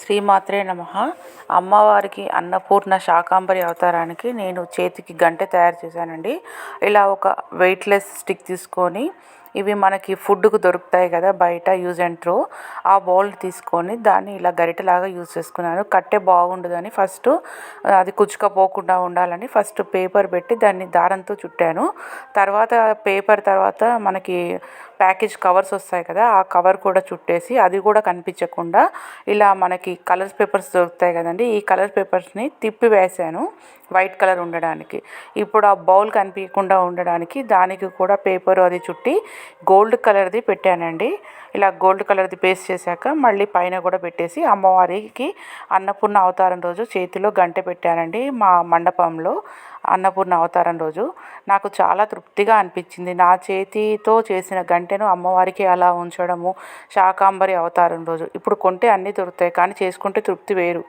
శ్రీమాత్రే నమ. అమ్మవారికి అన్నపూర్ణ శాకాంబరి అవతారానికి నేను చేతికి గంటె తయారు చేశానండి. ఇలా ఒక వెయిట్లెస్ స్టిక్ తీసుకొని ఇవి మనకి ఫుడ్కు దొరుకుతాయి కదా బయట యూజ్ అండ్ త్రో. ఆ బౌల్ తీసుకొని దాన్ని ఇలా గరిటలాగా యూజ్ చేసుకున్నాను. కట్టె బాగుండదని ఫస్ట్ అది కుచ్చుకపోకుండా ఉండాలని ఫస్ట్ పేపర్ పెట్టి దాన్ని దారంతో చుట్టాను. తర్వాత పేపర్ తర్వాత మనకి ప్యాకేజ్ కవర్స్ వస్తాయి కదా ఆ కవర్ కూడా చుట్టేసి అది కూడా కనిపించకుండా ఇలా మనకి కలర్స్ పేపర్స్ దొరుకుతాయి కదండి. ఈ కలర్ పేపర్స్ని తిప్పి వేసాను వైట్ కలర్ ఉండడానికి. ఇప్పుడు ఆ బౌల్ కనిపించకుండా ఉండడానికి దానికి కూడా పేపర్ అది చుట్టి గోల్డ్ కలర్ది పెట్టానండి. ఇలా గోల్డ్ కలర్ది పేస్ట్ చేశాక మళ్ళీ పైన కూడా పెట్టేసి అమ్మవారికి అన్నపూర్ణ అవతారం రోజు చేతిలో గంటె పెట్టానండి మా మండపంలో. అన్నపూర్ణ అవతారం రోజు. నాకు చాలా తృప్తిగా అనిపించింది. నా చేతితో చేసిన గంటెను అమ్మవారికి అలా ఉంచడము శాకాంబరి అవతారం రోజు. ఇప్పుడు కొంటే అన్నీ దొరుకుతాయి కానీ చేసుకుంటే తృప్తి వేరు.